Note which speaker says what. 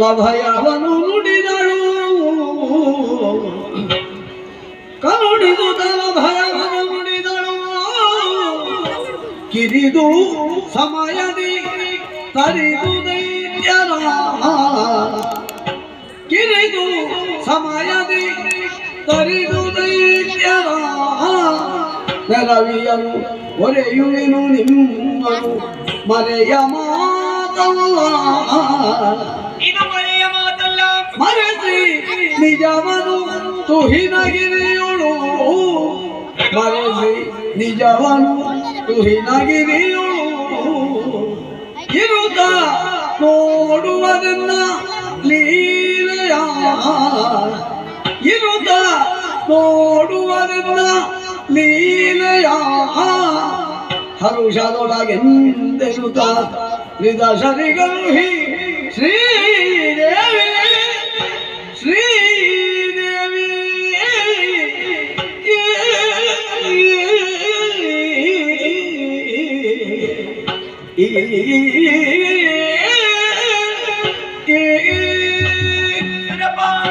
Speaker 1: ಲಭಯವನು ನುಡಿದಳು ಕರುಣಿದು ತಲ ಭಯವನು ನುಡಿದಳು ಕಿರಿದು ಸಮಯದಿ ತರಿದು ದೈತ್ಯರ ಕಿರಿದು ಸಮಯದಿ ತರಿದು ದೈತ್ಯರ ನೆರವಿಯನು ಒರೆಯುವೆನು ನಿಮ್ಮನು ಮರೆಯ ಮಾತಲ್ಲ
Speaker 2: ಇದು ಮರೆಯ ಮಾತಲ್ಲ.
Speaker 1: ಮರೆಸಿ ನಿಜವನು ತುಹಿನಗಿರಿಯುಳು ಮರೆಸಿ ನಿಜವನು ತುಹಿನಗಿರಿಯುಳು ಇರುತ್ತ ನೋಡುವುದನ್ನ ಲೀಲೆಯ. ಇರುತ್ತ ನೋಡುವುದನ್ನ ಲೀಲೆಯ. ಹರುಷದೊಳಗೆಂದೆರುತ್ತ ತ್ರಿದಶರಿಗಳು ಹಿ ಶ್ರೀದೇವಿ ಶ್ರೀದೇವಿ ಈ